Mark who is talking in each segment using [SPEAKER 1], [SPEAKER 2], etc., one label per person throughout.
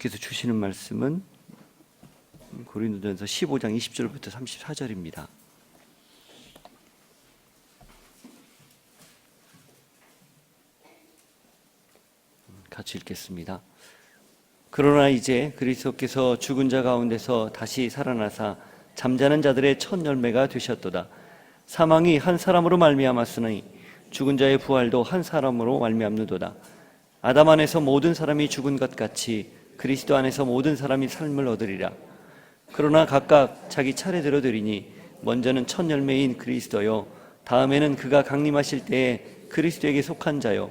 [SPEAKER 1] 하나님께서 주시는 말씀은 고린도전서 15장 20절부터 34절입니다. 같이 읽겠습니다. 그러나 이제 그리스도께서 죽은 자 가운데서 다시 살아나사 잠자는 자들의 첫 열매가 되셨도다. 사망이 한 사람으로 말미암았으니 죽은 자의 부활도 한 사람으로 말미암는도다. 아담 안에서 모든 사람이 죽은 것 같이 그리스도 안에서 모든 사람이 삶을 얻으리라. 그러나 각각 자기 차례대로 드리니 먼저는 첫 열매인 그리스도요. 다음에는 그가 강림하실 때에 그리스도에게 속한 자요.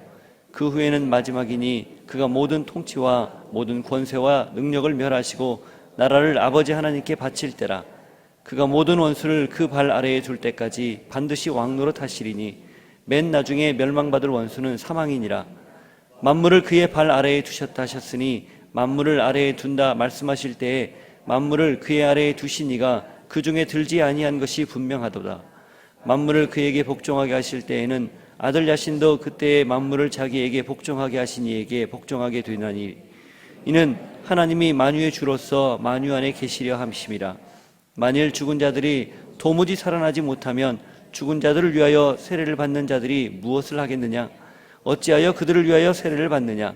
[SPEAKER 1] 그 후에는 마지막이니 그가 모든 통치와 모든 권세와 능력을 멸하시고 나라를 아버지 하나님께 바칠 때라. 그가 모든 원수를 그 발 아래에 둘 때까지 반드시 왕노릇 하시리니 맨 나중에 멸망받을 원수는 사망이니라. 만물을 그의 발 아래에 두셨다 하셨으니 만물을 아래에 둔다 말씀하실 때에 만물을 그의 아래에 두시니가 그 중에 들지 아니한 것이 분명하도다. 만물을 그에게 복종하게 하실 때에는 아들 자신도 그때의 만물을 자기에게 복종하게 하신 이에게 복종하게 되나니 이는 하나님이 만유의 주로서 만유 안에 계시려 함심이라. 만일 죽은 자들이 도무지 살아나지 못하면 죽은 자들을 위하여 세례를 받는 자들이 무엇을 하겠느냐? 어찌하여 그들을 위하여 세례를 받느냐?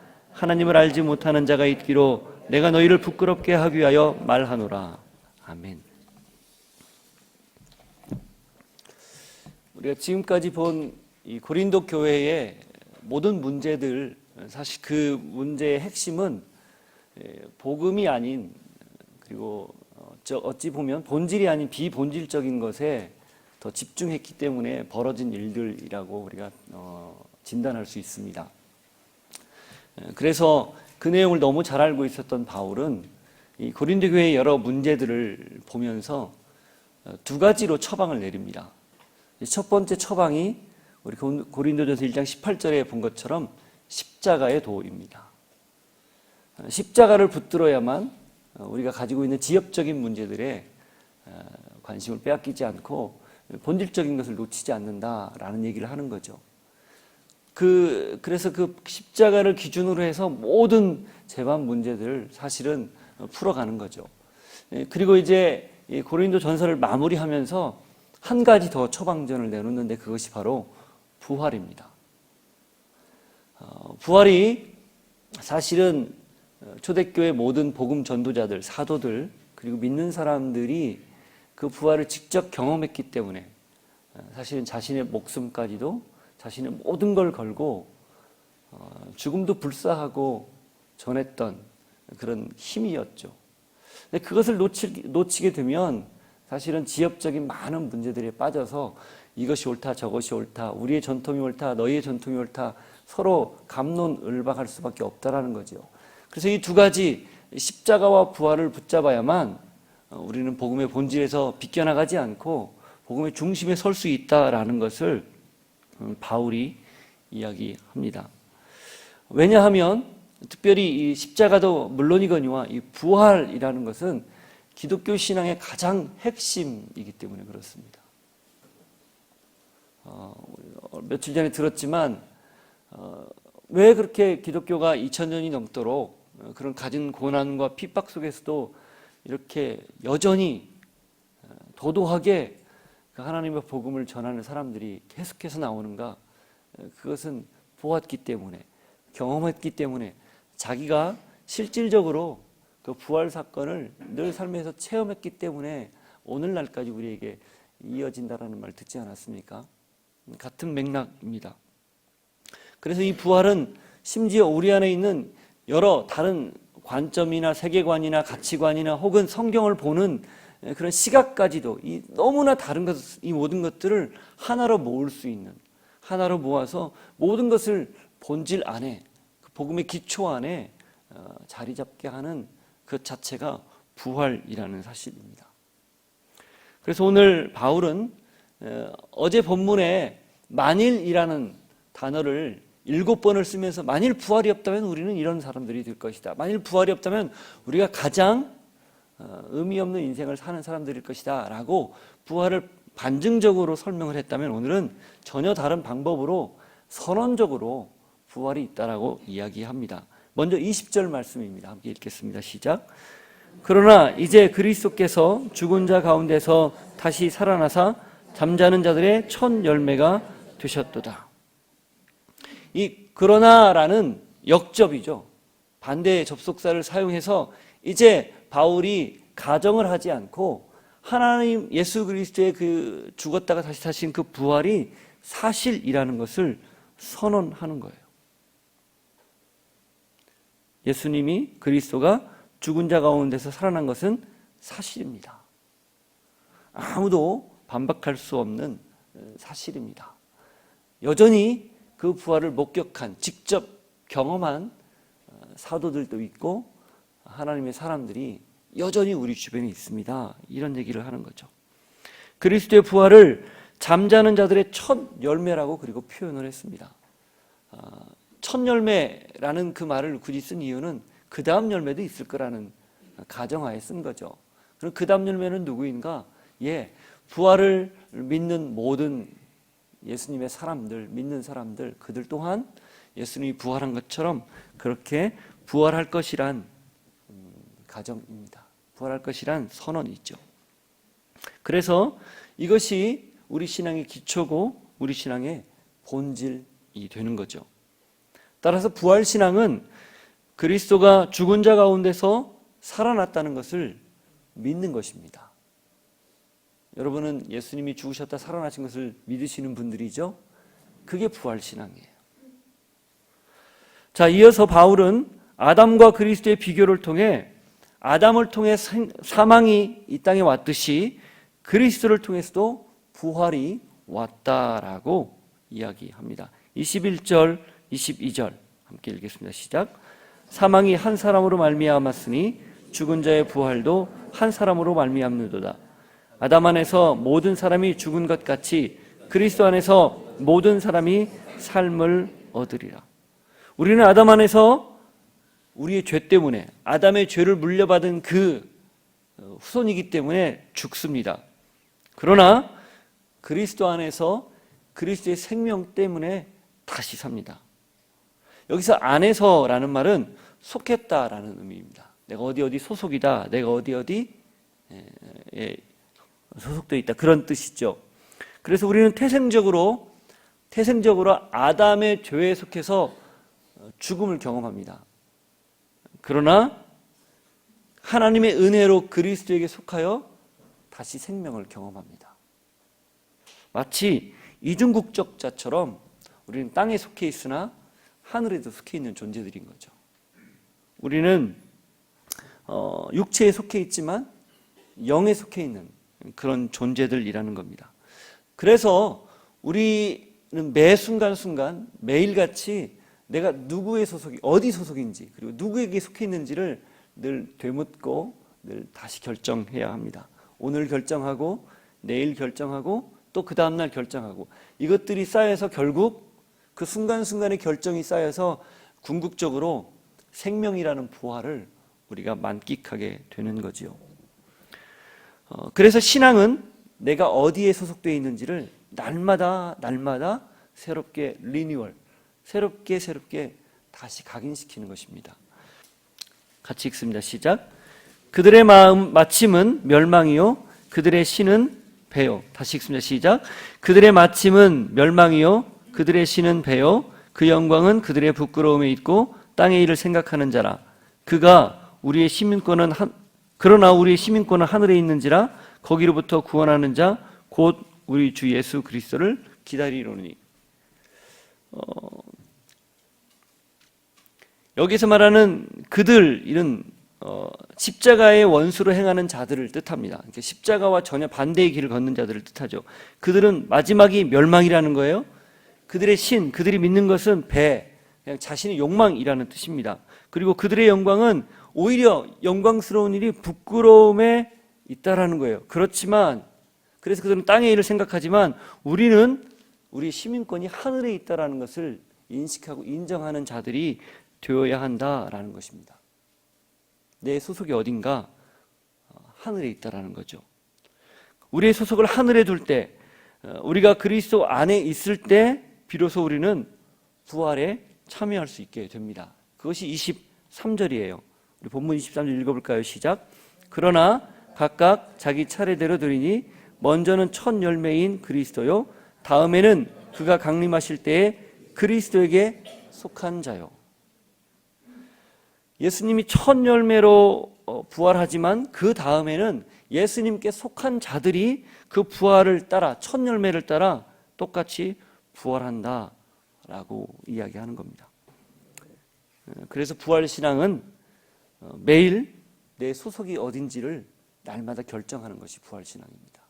[SPEAKER 1] 하나님을 알지 못하는 자가 있기로 내가 너희를 부끄럽게 하기 위하여 말하노라. 아멘. 우리가 지금까지 본 이 고린도 교회의 모든 문제들 사실 그 문제의 핵심은 예, 복음이 아닌 그리고 어, 저 어찌 보면 본질이 아닌 비본질적인 것에 더 집중했기 때문에 벌어진 일들이라고 우리가 어, 진단할 수 있습니다. 예, 그래서 그 내용을 너무 잘 알고 있었던 바울은 이 고린도 교회의 여러 문제들을 보면서 어, 두 가지로 처방을 내립니다. 첫 번째 처방이 우리 고린도전서 1장 18절에 본 것처럼 십자가의 도입니다. 어, 십자가를 붙들어야만 어, 우리가 가지고 있는 지엽적인 문제들에 관심을 빼앗기지 않고 본질적인 것을 놓치지 않는다라는 얘기를 하는 거죠. 그 그래서 그 십자가를 기준으로 해서 모든 재반 문제들을 사실은 풀어가는 거죠. 예, 그리고 이제 고린도 전설을 마무리하면서 한 가지 더 처방전을 내놓는데 그것이 바로 부활입니다. 어, 부활이 사실은 초대교회 모든 복음 전도자들, 사도들, 그리고 믿는 사람들이 그 부활을 직접 경험했기 때문에 어, 사실은 자신의 목숨까지도 자신의 모든 걸 걸고 어, 죽음도 불사하고 전했던 그런 힘이었죠. 근데 그것을 놓치, 놓치게 되면 사실은 지엽적인 많은 문제들에 빠져서 이것이 옳다, 저것이 옳다, 우리의 전통이 옳다, 너희의 전통이 옳다, 서로 감론을박할 수밖에 없다라는 거죠. 그래서 이 두 가지 십자가와 부활을 붙잡아야만 어, 우리는 복음의 본질에서 비껴나가지 않고 복음의 중심에 설 수 있다라는 것을 음, 바울이 이야기합니다. 왜냐하면 특별히 이 십자가도 물론이거니와 이 부활이라는 것은 기독교 신앙의 가장 핵심이기 때문에 그렇습니다. 어, 며칠 전에 들었지만 어, 왜 그렇게 기독교가 2000년이 넘도록 어, 그런 가진 고난과 핍박 속에서도 이렇게 여전히 어, 도도하게 그 하나님의 복음을 전하는 사람들이 계속해서 나오는가? 어, 그것은 보았기 때문에 경험했기 때문에 자기가 실질적으로 그 부활 사건을 늘 삶에서 체험했기 때문에 오늘날까지 우리에게 이어진다라는 말 듣지 않았습니까? 같은 맥락입니다. 그래서 이 부활은 심지어 우리 안에 있는 여러 다른 관점이나 세계관이나 가치관이나 혹은 성경을 보는 그런 시각까지도 이 너무나 다른 것, 이 모든 것들을 하나로 모을 수 있는 하나로 모아서 모든 것을 본질 안에 그 복음의 기초 안에 어, 자리 잡게 하는 그 자체가 부활이라는 사실입니다. 그래서 오늘 바울은 어, 어제 본문에 만일이라는 단어를 일곱 번을 쓰면서 만일 부활이 없다면 우리는 이런 사람들이 될 것이다. 만일 부활이 없다면 우리가 가장 어, 의미 없는 인생을 사는 사람들일 것이다. 라고 부활을 반증적으로 설명을 했다면 오늘은 전혀 다른 방법으로 선언적으로 부활이 있다라고 이야기합니다. 먼저 20절 말씀입니다. 함께 읽겠습니다. 시작. 그러나 이제 그리스도께서 죽은 자 가운데서 다시 살아나사 잠자는 자들의 첫 열매가 되셨도다. 이 그러나라는 역접이죠. 반대의 접속사를 사용해서 이제 바울이 가정을 하지 않고 하나님 예수 그리스도의 그 죽었다가 다시 사신 그 부활이 사실이라는 것을 선언하는 거예요. 예수님이 그리스도가 죽은 자 가운데서 살아난 것은 사실입니다. 아무도 반박할 수 없는 사실입니다. 여전히 그 부활을 목격한 직접 경험한 사도들도 있고 하나님의 사람들이 여전히 우리 주변에 있습니다. 이런 얘기를 하는 거죠. 그리스도의 부활을 잠자는 자들의 첫 열매라고 그리고 표현을 했습니다. 아, 첫 열매라는 그 말을 굳이 쓴 이유는 그 다음 열매도 있을 거라는 가정하에 쓴 거죠. 그럼 그 다음 열매는 누구인가? 예, 부활을 믿는 모든 예수님의 사람들, 믿는 사람들, 그들 또한 예수님이 부활한 것처럼 그렇게 부활할 것이란 음, 가정입니다. 부활할 것이란 선언이 있죠. 그래서 이것이 우리 신앙의 기초고 우리 신앙의 본질이 되는 거죠. 따라서 부활 신앙은 그리스도가 죽은 자 가운데서 살아났다는 것을 믿는 것입니다. 여러분은 예수님이 죽으셨다 살아나신 것을 믿으시는 분들이죠? 그게 부활 신앙이에요. 자, 이어서 바울은 아담과 그리스도의 비교를 통해 아담을 통해 사망이 이 땅에 왔듯이 그리스도를 통해서도 부활이 왔다라고 이야기합니다. 21절, 22절 함께 읽겠습니다. 시작. 사망이 한 사람으로 말미암았으니 죽은 자의 부활도 한 사람으로 말미암는도다. 아담 안에서 모든 사람이 죽은 것 같이 그리스도 안에서 모든 사람이 삶을 얻으리라. 우리는 아담 안에서 우리의 죄 때문에 아담의 죄를 물려받은 그 후손이기 때문에 죽습니다. 그러나 그리스도 안에서 그리스도의 생명 때문에 다시 삽니다. 여기서 안에서라는 말은 속했다라는 의미입니다. 내가 어디 어디 소속이다. 내가 어디 어디 소속되어 있다. 그런 뜻이죠. 그래서 우리는 태생적으로 태생적으로 아담의 죄에 속해서 죽음을 경험합니다. 그러나 하나님의 은혜로 그리스도에게 속하여 다시 생명을 경험합니다. 마치 이중국적 자처럼 우리는 땅에 속해 있으나 하늘에도 속해 있는 존재들인 거죠. 우리는 어, 육체에 속해 있지만 영에 속해 있는 그런 존재들이라는 겁니다. 그래서 우리는 매 순간순간 매일같이 내가 누구의 소속이 어디 소속인지 그리고 누구에게 속해 있는지를 늘 되묻고 늘 다시 결정해야 합니다. 오늘 결정하고 내일 결정하고 또 그 다음 날 결정하고 이것들이 쌓여서 결국 그 순간순간의 결정이 쌓여서 궁극적으로 생명이라는 부활을 우리가 만끽하게 되는 거지요. 어, 그래서 신앙은 내가 어디에 소속되어 있는지를 날마다 날마다 새롭게 리뉴얼, 새롭게 새롭게 다시 각인시키는 것입니다. 같이 읽습니다. 시작. 그들의 마음 마침은 멸망이요 그들의 신은 배요. 다시 읽습니다. 시작. 그들의 마침은 멸망이요 그들의 신은 배요 그 영광은 그들의 부끄러움에 있고 땅의 일을 생각하는 자라. 그가 우리의 시민권은 한, 그러나 우리의 시민권은 하늘에 있는지라 거기로부터 구원하는 자 곧 우리 주 예수 그리스도를 기다리노니. 어, 여기서 말하는 그들 이런 어, 십자가의 원수로 행하는 자들을 뜻합니다. 그러니까 십자가와 전혀 반대의 길을 걷는 자들을 뜻하죠. 그들은 마지막이 멸망이라는 거예요. 그들의 신, 그들이 믿는 것은 배, 그냥 자신의 욕망이라는 뜻입니다. 그리고 그들의 영광은 오히려 영광스러운 일이 부끄러움에 있다라는 거예요. 그렇지만 그래서 그들은 땅의 일을 생각하지만 우리는 우리 시민권이 하늘에 있다라는 것을 인식하고 인정하는 자들이 되어야 한다라는 것입니다. 내 소속이 어딘가 어, 하늘에 있다라는 거죠. 우리의 소속을 하늘에 둘 때, 어, 우리가 그리스도 안에 있을 때 비로소 우리는 부활에 참여할 수 있게 됩니다. 그것이 23절이에요. 우리 본문 23절 읽어볼까요? 시작. 그러나 각각 자기 차례대로 드리니 먼저는 첫 열매인 그리스도요. 다음에는 그가 강림하실 때에 그리스도에게 속한 자요. 예수님이 첫 열매로 어, 부활하지만 그 다음에는 예수님께 속한 자들이 그 부활을 따라 첫 열매를 따라 똑같이 부활한다라고 이야기하는 겁니다. 어, 그래서 부활 신앙은 어, 매일 내 소속이 어딘지를 날마다 결정하는 것이 부활 신앙입니다.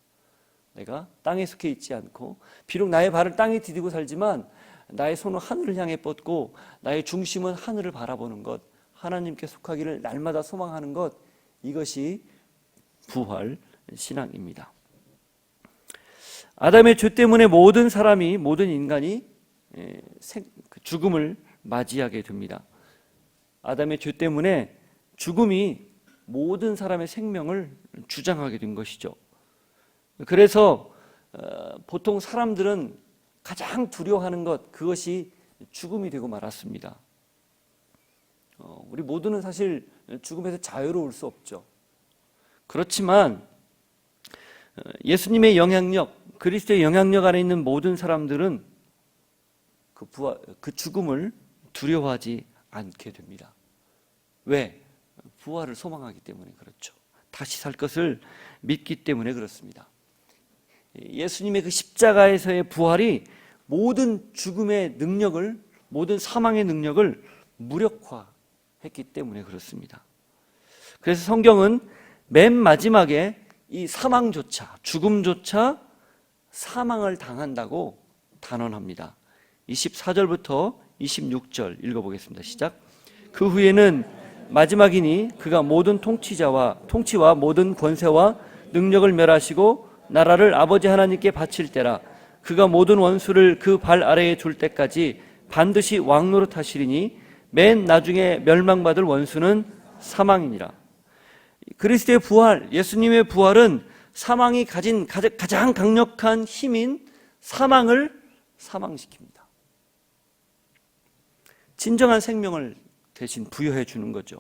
[SPEAKER 1] 내가 땅에 속해 있지 않고 비록 나의 발을 땅에 디디고 살지만 나의 손은 하늘을 향해 뻗고 나의 중심은 하늘을 바라보는 것 하나님께 속하기를 날마다 소망하는 것 이것이 부활 신앙입니다. 아담의 죄 때문에 모든 사람이 모든 인간이 에, 생- 그 죽음을 맞이하게 됩니다. 아담의 죄 때문에 죽음이 모든 사람의 생명을 주장하게 된 것이죠. 그래서 어, 보통 사람들은 가장 두려워하는 것 그것이 죽음이 되고 말았습니다. 어, 우리 모두는 사실 죽음에서 자유로울 수 없죠. 그렇지만 어, 예수님의 영향력, 그리스도의 영향력 안에 있는 모든 사람들은 그 부활, 그 죽음을 두려워하지 않게 됩니다. 왜? 부활을 소망하기 때문에 그렇죠. 다시 살 것을 믿기 때문에 그렇습니다. 예수님의 그 십자가에서의 부활이 모든 죽음의 능력을, 모든 사망의 능력을 무력화 했기 때문에 그렇습니다. 그래서 성경은 맨 마지막에 이 사망조차, 죽음조차 사망을 당한다고 단언합니다. 24절부터 26절 읽어보겠습니다. 시작. 그 후에는 마지막이니 그가 모든 통치자와 통치와 모든 권세와 능력을 멸하시고 나라를 아버지 하나님께 바칠 때라 그가 모든 원수를 그 발 아래에 둘 때까지 반드시 왕노릇 하시리니 맨 나중에 멸망받을 원수는 사망이니라. 그리스도의 부활, 예수님의 부활은 사망이 가진 가장 강력한 힘인 사망을 사망시킵니다. 진정한 생명을 대신 부여해 주는 거죠.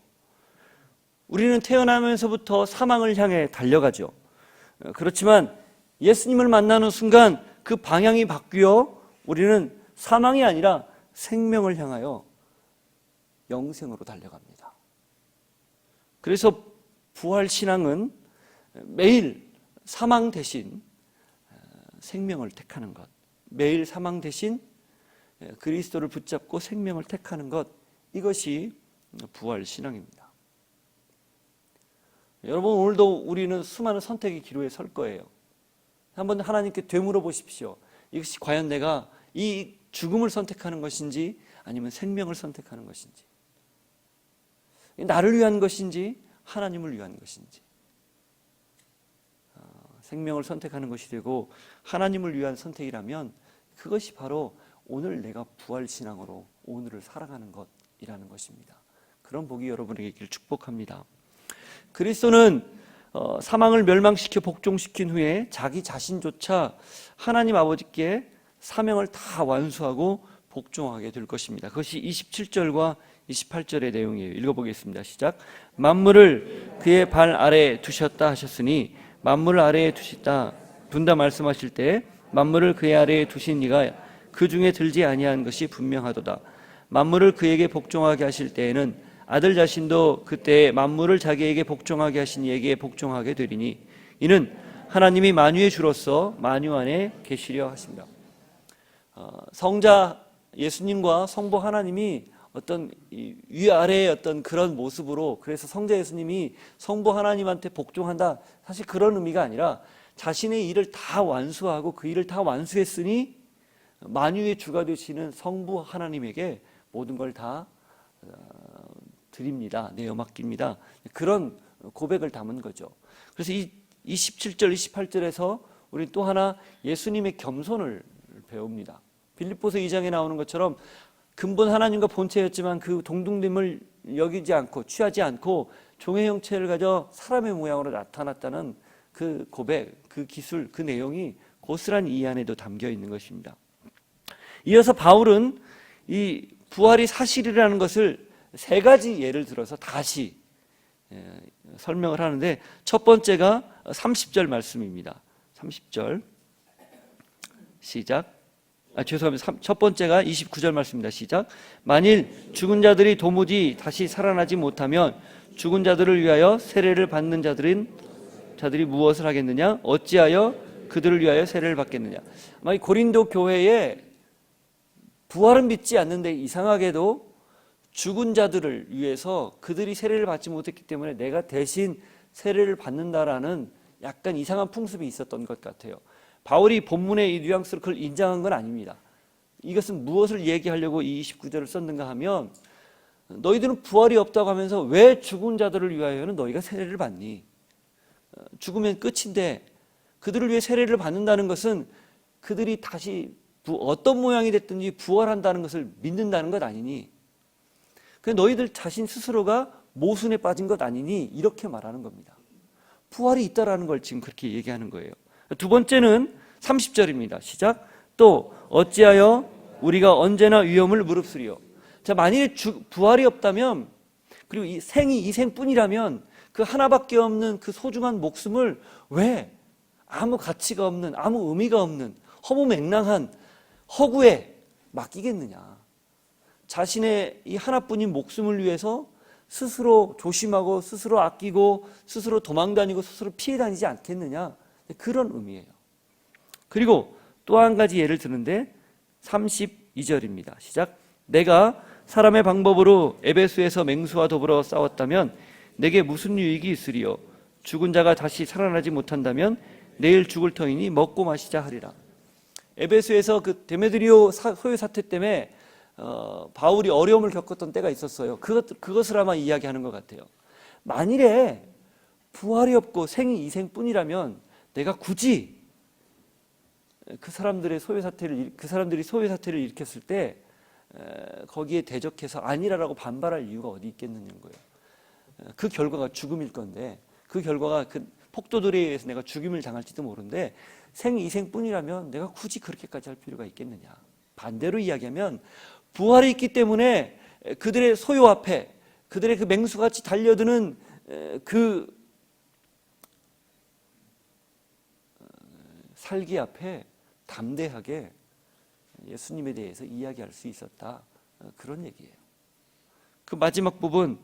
[SPEAKER 1] 우리는 태어나면서부터 사망을 향해 달려가죠. 어, 그렇지만 예수님을 만나는 순간 그 방향이 바뀌어 우리는 사망이 아니라 생명을 향하여 영생으로 달려갑니다. 그래서 부활 신앙은 매일 사망 대신 어, 생명을 택하는 것, 매일 사망 대신 어, 그리스도를 붙잡고 생명을 택하는 것, 이것이 부활 신앙입니다. 여러분 오늘도 우리는 수많은 선택의 기로에 설 거예요. 한번 하나님께 되물어 보십시오. 이것이 과연 내가 이 죽음을 선택하는 것인지 아니면 생명을 선택하는 것인지 나를 위한 것인지 하나님을 위한 것인지 어, 생명을 선택하는 것이 되고 하나님을 위한 선택이라면 그것이 바로 오늘 내가 부활 신앙으로 오늘을 살아가는 것이라는 것입니다. 그런 복이 여러분에게 있기를 축복합니다. 그리스도는 어, 사망을 멸망시켜 복종시킨 후에 자기 자신조차 하나님 아버지께 사명을 다 완수하고 복종하게 될 것입니다. 그것이 27절과 28절의 내용이에요. 읽어보겠습니다. 시작. 만물을 그의 발 아래에 두셨다 하셨으니 만물을 아래에 두시다 둔다 말씀하실 때 만물을 그의 아래에 두신 이가 그 중에 들지 아니한 것이 분명하도다. 만물을 그에게 복종하게 하실 때에는 아들 자신도 그때 만물을 자기에게 복종하게 하신 이에게 복종하게 되리니 이는 하나님이 만유의 주로서 만유 안에 계시려 하십니다. 어, 성자 예수님과 성부 하나님이 어떤 위아래의 어떤 그런 모습으로 그래서 성자 예수님이 성부 하나님한테 복종한다 사실 그런 의미가 아니라 자신의 일을 다 완수하고 그 일을 다 완수했으니 만유의 주가 되시는 성부 하나님에게 모든 걸다 어, 드립니다. 내어 맡깁니다. 그런 고백을 담은 거죠. 그래서 이, 이 17절, 28절에서 우리 또 하나 예수님의 겸손을 배웁니다. 빌립보서 2장에 나오는 것처럼 근본 하나님과 본체였지만 그 동등됨을 여기지 않고 취하지 않고 종의 형체를 가져 사람의 모양으로 나타났다는 그 고백, 그 기술, 그 내용이 고스란히 이 안에도 담겨 있는 것입니다. 이어서 바울은 이 부활이 사실이라는 것을 세 가지 예를 들어서 다시 예, 설명을 하는데 첫 번째가 30절 말씀입니다. 30절 시작. 아, 죄송합니다. 삼- 첫 번째가 29절 말씀입니다. 시작. 만일 죽은 자들이 도무지 다시 살아나지 못하면 죽은 자들을 위하여 세례를 받는 자들은 자들이 무엇을 하겠느냐? 어찌하여 그들을 위하여 세례를 받겠느냐? 아마 이 고린도 교회에 부활은 믿지 않는데 이상하게도 죽은 자들을 위해서 그들이 세례를 받지 못했기 때문에 내가 대신 세례를 받는다라는 약간 이상한 풍습이 있었던 것 같아요. 바울이 본문의 이 뉘앙스로 그걸 인정한 건 아닙니다. 이것은 무엇을 얘기하려고 이 29절을 썼는가 하면 너희들은 부활이 없다고 하면서 왜 죽은 자들을 위하여는 너희가 세례를 받니? 어, 죽으면 끝인데 그들을 위해 세례를 받는다는 것은 그들이 다시 부- 어떤 모양이 됐든지 부활한다는 것을 믿는다는 것 아니니? 그 너희들 자신 스스로가 모순에 빠진 것 아니니? 이렇게 말하는 겁니다. 부활이 있다라는 걸 지금 그렇게 얘기하는 거예요. 두 번째는 30절입니다. 시작. 또 어찌하여 우리가 언제나 위험을 무릅쓰리요. 자, 만일에 주- 부활이 없다면 그리고 이 생이 이 생뿐이라면 그 하나밖에 없는 그 소중한 목숨을 왜 아무 가치가 없는 아무 의미가 없는 허무맹랑한 허구에 맡기겠느냐. 자신의 이 하나뿐인 목숨을 위해서 스스로 조심하고 스스로 아끼고 스스로 도망다니고 스스로 피해 다니지 않겠느냐. 그런 의미예요. 그리고 또 한 가지 예를 드는데 32절입니다. 시작. 내가 사람의 방법으로 에베소에서 맹수와 더불어 싸웠다면 내게 무슨 유익이 있으리요? 죽은 자가 다시 살아나지 못한다면 내일 죽을 터이니 먹고 마시자 하리라. 에베소에서 그 데메드리오 사- 소유 사태 때문에 어, 바울이 어려움을 겪었던 때가 있었어요. 그것 그것을 아마 이야기하는 것 같아요. 만일에 부활이 없고 생이 이생뿐이라면 내가 굳이 그 사람들의 소유 사태를 일- 그 사람들이 소유 사태를 일으켰을 때 에, 거기에 대적해서 아니라라고 반발할 이유가 어디 있겠느냐는 거예요. 에, 그 결과가 죽음일 건데 그 결과가 그 폭도들에 의해서 내가 죽임을 당할지도 모르는데 생이생뿐이라면 내가 굳이 그렇게까지 할 필요가 있겠느냐. 반대로 이야기하면 부활이 있기 때문에 그들의 소유 앞에 그들의 그 맹수같이 달려드는 에, 그 살기 앞에 담대하게 예수님에 대해서 이야기할 수 있었다. 어, 그런 얘기예요. 그 마지막 부분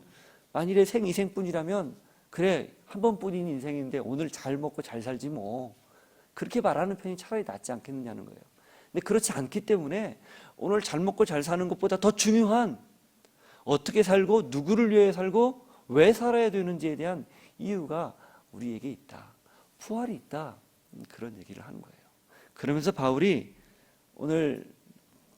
[SPEAKER 1] 만일에 생이생뿐이라면 그래 한 번뿐인 인생인데 오늘 잘 먹고 잘 살지 뭐 그렇게 말하는 편이 차라리 낫지 않겠느냐는 거예요. 근데 그렇지 않기 때문에 오늘 잘 먹고 잘 사는 것보다 더 중요한 어떻게 살고 누구를 위해 살고 왜 살아야 되는지에 대한 이유가 우리에게 있다. 부활이 있다. 음, 그런 얘기를 하는 거예요. 그러면서 바울이 오늘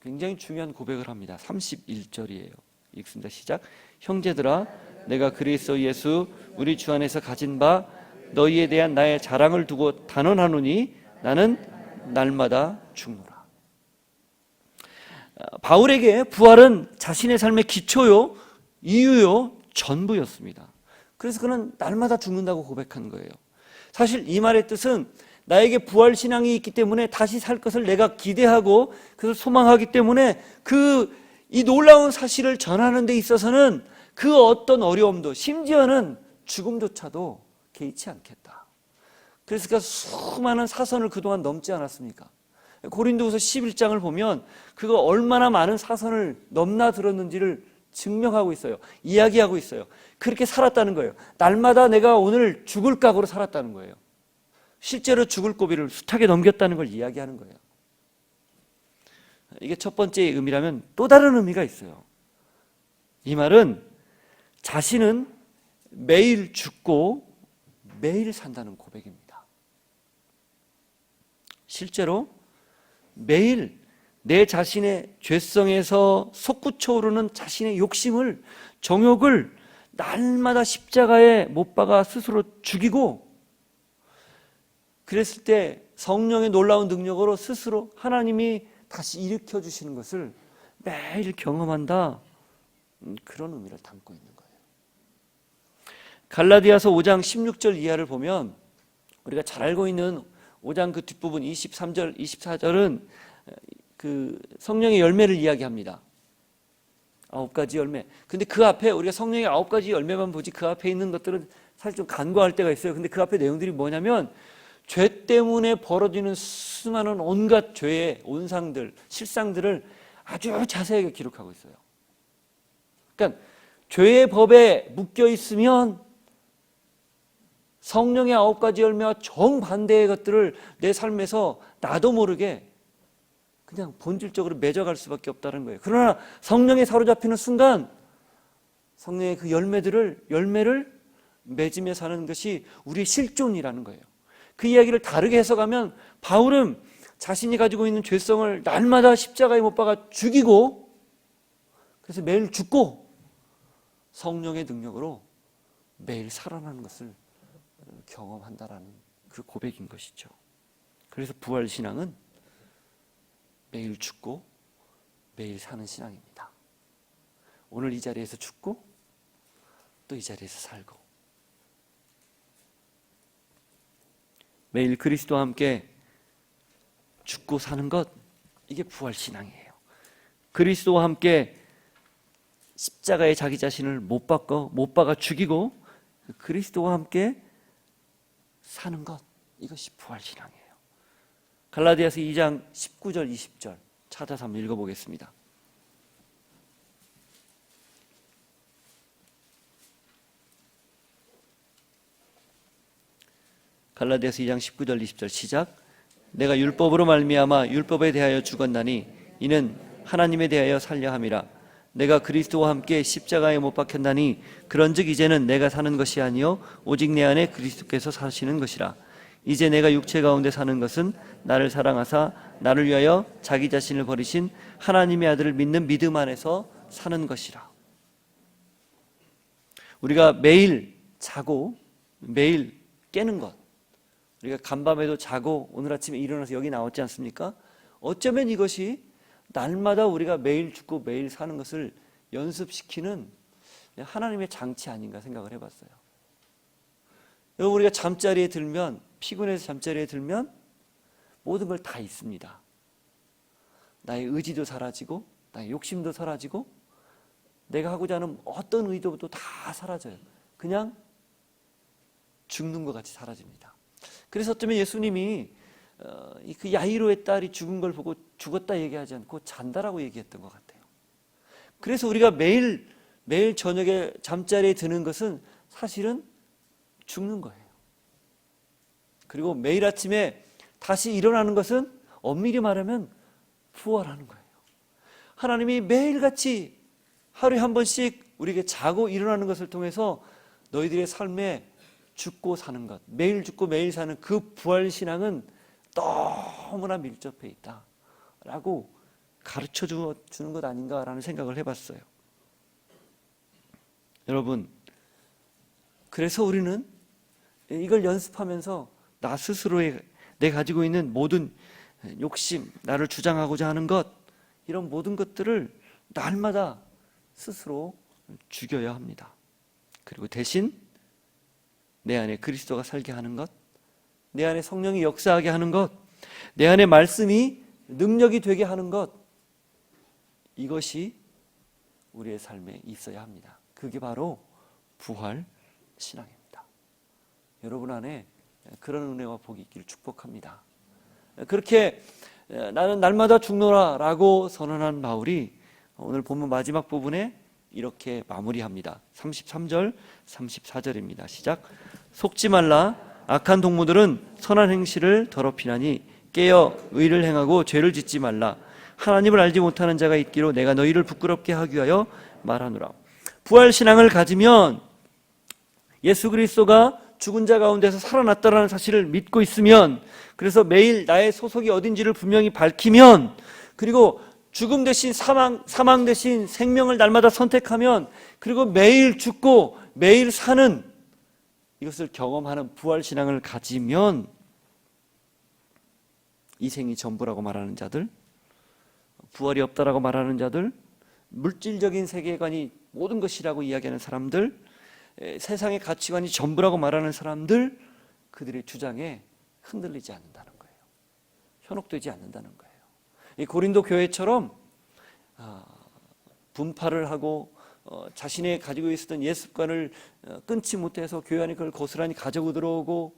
[SPEAKER 1] 굉장히 중요한 고백을 합니다. 31절이에요. 읽습니다. 시작. 형제들아 내가 그리스도 예수 우리 주 안에서 가진 바 너희에 대한 나의 자랑을 두고 단언하노니 나는 날마다 죽노라. 어, 바울에게 부활은 자신의 삶의 기초요, 이유요, 전부였습니다. 그래서 그는 날마다 죽는다고 고백한 거예요. 사실 이 말의 뜻은 나에게 부활 신앙이 있기 때문에 다시 살 것을 내가 기대하고 그것을 소망하기 때문에 그 이 놀라운 사실을 전하는 데 있어서는 그 어떤 어려움도 심지어는 죽음조차도 개의치 않겠다. 그래서 그 수많은 사선을 그동안 넘지 않았습니까? 고린도후서 11장을 보면 그가 얼마나 많은 사선을 넘나들었는지를 증명하고 있어요. 이야기하고 있어요. 그렇게 살았다는 거예요. 날마다 내가 오늘 죽을 각오로 살았다는 거예요. 실제로 죽을 고비를 숱하게 넘겼다는 걸 이야기하는 거예요. 이게 첫 번째 의미라면 또 다른 의미가 있어요. 이 말은 자신은 매일 죽고 매일 산다는 고백입니다. 실제로 매일 내 자신의 죄성에서 솟구쳐 오르는 자신의 욕심을 정욕을 날마다 십자가에 못 박아 스스로 죽이고 그랬을 때 성령의 놀라운 능력으로 스스로 하나님이 다시 일으켜 주시는 것을 매일 경험한다. 음, 그런 의미를 담고 있는 거예요. 갈라디아서 5장 16절 이하를 보면 우리가 잘 알고 있는 5장 그 뒷부분 23절, 24절은 그 성령의 열매를 이야기합니다. 아홉 가지 열매. 근데 그 앞에 우리가 성령의 아홉 가지 열매만 보지 그 앞에 있는 것들은 사실 좀 간과할 때가 있어요. 근데 그 앞에 내용들이 뭐냐면 죄 때문에 벌어지는 수많은 온갖 죄의 온상들, 실상들을 아주 자세하게 기록하고 있어요. 그러니까 죄의 법에 묶여 있으면 성령의 아홉 가지 열매와 정반대의 것들을 내 삶에서 나도 모르게 그냥 본질적으로 맺어갈 수밖에 없다는 거예요. 그러나 성령에 사로잡히는 순간 성령의 그 열매들을 열매를 맺으며 사는 것이 우리의 실존이라는 거예요. 그 이야기를 다르게 해석하면 바울은 자신이 가지고 있는 죄성을 날마다 십자가에 못 박아 죽이고 그래서 매일 죽고 성령의 능력으로 매일 살아나는 것을 경험한다라는 그 고백인 것이죠. 그래서 부활 신앙은 매일 죽고 매일 사는 신앙입니다. 오늘 이 자리에서 죽고 또 이 자리에서 살고 매일 그리스도와 함께 죽고 사는 것 이게 부활 신앙이에요. 그리스도와 함께 십자가에 자기 자신을 못 박고 못 박아 죽이고 그리스도와 함께 사는 것 이것이 부활 신앙이에요. 갈라디아서 2장 19절 20절 찾아서 한번 읽어보겠습니다. 갈라디아서 2장 19절 20절 시작. 내가 율법으로 말미암아 율법에 대하여 죽었나니 이는 하나님에 대하여 살려 함이라. 내가 그리스도와 함께 십자가에 못 박혔나니 그런즉 이제는 내가 사는 것이 아니요 오직 내 안에 그리스도께서 사시는 것이라. 이제 내가 육체 가운데 사는 것은 나를 사랑하사 나를 위하여 자기 자신을 버리신 하나님의 아들을 믿는 믿음 안에서 사는 것이라. 우리가 매일 자고 매일 깨는 것 우리가 간밤에도 자고 오늘 아침에 일어나서 여기 나왔지 않습니까? 어쩌면 이것이 날마다 우리가 매일 죽고 매일 사는 것을 연습시키는 하나님의 장치 아닌가 생각을 해봤어요. 여러분 우리가 잠자리에 들면 피곤해서 잠자리에 들면 모든 걸다 있습니다. 나의 의지도 사라지고 나의 욕심도 사라지고 내가 하고자 하는 어떤 의도도 다 사라져요. 그냥 죽는 것 같이 사라집니다. 그래서 어쩌면 예수님이 어, 그 야이로의 딸이 죽은 걸 보고 죽었다 얘기하지 않고 잔다라고 얘기했던 것 같아요. 그래서 우리가 매일 매일 저녁에 잠자리에 드는 것은 사실은 죽는 거예요. 그리고 매일 아침에 다시 일어나는 것은 엄밀히 말하면 부활하는 거예요. 하나님이 매일같이 하루에 한 번씩 우리에게 자고 일어나는 것을 통해서 너희들의 삶에 죽고 사는 것, 매일 죽고 매일 사는 그 부활 신앙은 너무나 밀접해 있다. 라고 가르쳐 주는 것 아닌가라는 생각을 해봤어요. 여러분, 그래서 우리는 이걸 연습하면서 나 스스로의 내 가지고 있는 모든 욕심, 나를 주장하고자 하는 것, 이런 모든 것들을 날마다 스스로 죽여야 합니다. 그리고 대신 내 안에 그리스도가 살게 하는 것, 내 안에 성령이 역사하게 하는 것, 내 안에 말씀이 능력이 되게 하는 것, 이것이 우리의 삶에 있어야 합니다. 그게 바로 부활 신앙입니다. 여러분 안에 그런 은혜와 복이 있기를 축복합니다. 그렇게 나는 날마다 죽노라라고 선언한 바울이 오늘 본문 마지막 부분에 이렇게 마무리합니다. 33절, 34절입니다. 시작. 속지 말라. 악한 동무들은 선한 행실을 더럽히나니 깨어 의를 행하고 죄를 짓지 말라. 하나님을 알지 못하는 자가 있기로 내가 너희를 부끄럽게 하기 위하여 말하노라. 부활 신앙을 가지면 예수 그리스도가 죽은 자 가운데서 살아났다라는 사실을 믿고 있으면 그래서 매일 나의 소속이 어딘지를 분명히 밝히면 그리고 죽음 대신 사망, 사망 대신 생명을 날마다 선택하면 그리고 매일 죽고 매일 사는 이것을 경험하는 부활 신앙을 가지면 이 생이 전부라고 말하는 자들, 부활이 없다라고 말하는 자들, 물질적인 세계관이 모든 것이라고 이야기하는 사람들, 에, 세상의 가치관이 전부라고 말하는 사람들, 그들의 주장에 흔들리지 않는다는 거예요. 현혹되지 않는다는 거예요. 이 고린도 교회처럼 아, 분파를 하고 어, 자신의 가지고 있었던 예습관을 어, 끊지 못해서 교회 안에 그걸 고스란히 가지고 들어오고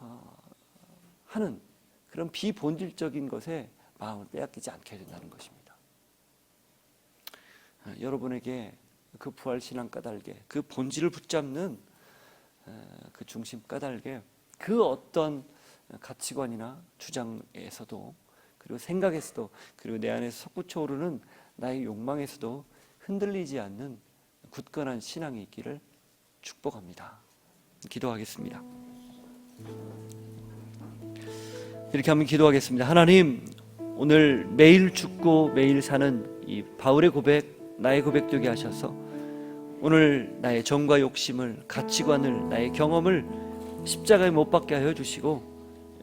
[SPEAKER 1] 어, 하는 그런 비본질적인 것에 마음을 빼앗기지 않게 된다는 것입니다. 아, 여러분에게 그 부활 신앙 까닭에 그 본질을 붙잡는 어, 그 중심 까닭에 그 어떤 가치관이나 주장에서도 그리고 생각에서도 그리고 내 안에서 솟구쳐 오르는 나의 욕망에서도 흔들리지 않는 굳건한 신앙이 있기를 축복합니다. 기도하겠습니다. 이렇게 한번 기도하겠습니다. 하나님, 오늘 매일 죽고 매일 사는 이 바울의 고백, 나의 고백 되게 하셔서 오늘 나의 정과 욕심을, 가치관을, 나의 경험을 십자가에 못 박게 하여 주시고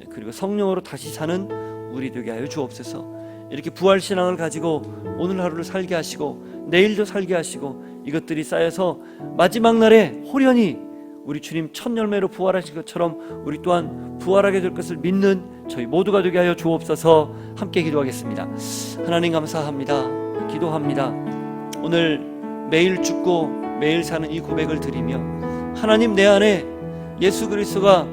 [SPEAKER 1] 그리고 성령으로 다시 사는 우리 되게 하여 주옵소서. 이렇게 부활 신앙을 가지고 오늘 하루를 살게 하시고 내일도 살게 하시고 이것들이 쌓여서 마지막 날에 호련히 우리 주님 첫 열매로 부활하신 것처럼 우리 또한 부활하게 될 것을 믿는 저희 모두가 되게 하여 주옵소서 함께 기도하겠습니다. 하나님 감사합니다. 기도합니다. 오늘 매일 죽고 매일 사는 이 고백을 드리며 하나님 내 안에 예수 그리스도가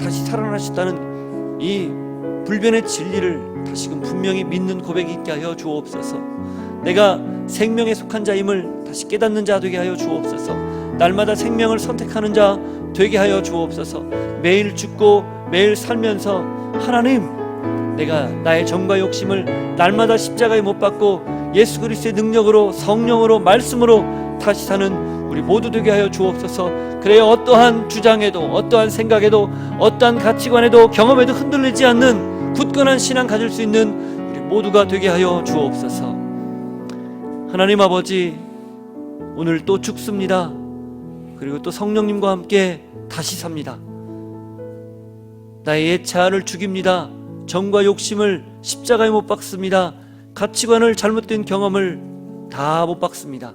[SPEAKER 1] 다시 살아나셨다는 이 불변의 진리를 다시금 분명히 믿는 고백이 있게 하여 주옵소서. 내가 생명에 속한 자임을 다시 깨닫는 자 되게 하여 주옵소서. 날마다 생명을 선택하는 자 되게 하여 주옵소서. 매일 죽고 매일 살면서 하나님 내가 나의 정과 욕심을 날마다 십자가에 못 박고 예수 그리스도의 능력으로 성령으로 말씀으로 다시 사는 우리 모두 되게 하여 주옵소서. 그래야 어떠한 주장에도 어떠한 생각에도 어떠한 가치관에도 경험에도 흔들리지 않는 굳건한 신앙 가질 수 있는 우리 모두가 되게 하여 주옵소서. 하나님 아버지 오늘 또 죽습니다. 그리고 또 성령님과 함께 다시 삽니다. 나의 옛 자아를 죽입니다. 정과 욕심을 십자가에 못 박습니다. 가치관을 잘못된 경험을 다 못 박습니다.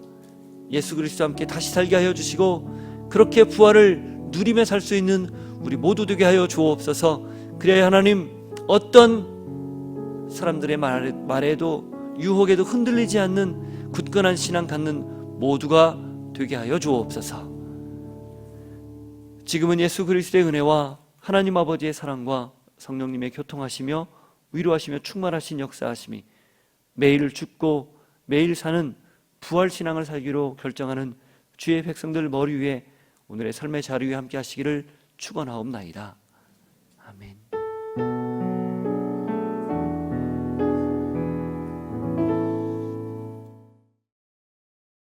[SPEAKER 1] 예수 그리스도와 함께 다시 살게 하여 주시고 그렇게 부활을 누리며 살 수 있는 우리 모두 되게 하여 주옵소서. 그래야 하나님 어떤 사람들의 말에, 말에 도 유혹에도 흔들리지 않는 굳건한 신앙 갖는 모두가 되게 하여 주옵소서. 지금은 예수 그리스도의 은혜와 하나님 아버지의 사랑과 성령님의 교통하시며 위로하시며 충만하신 역사하심이 매일 죽고 매일 사는 부활 신앙을 살기로 결정하는 주의 백성들 머리 위에 오늘의 삶의 자리 위에 함께 하시기를 축원하옵나이다. 아멘.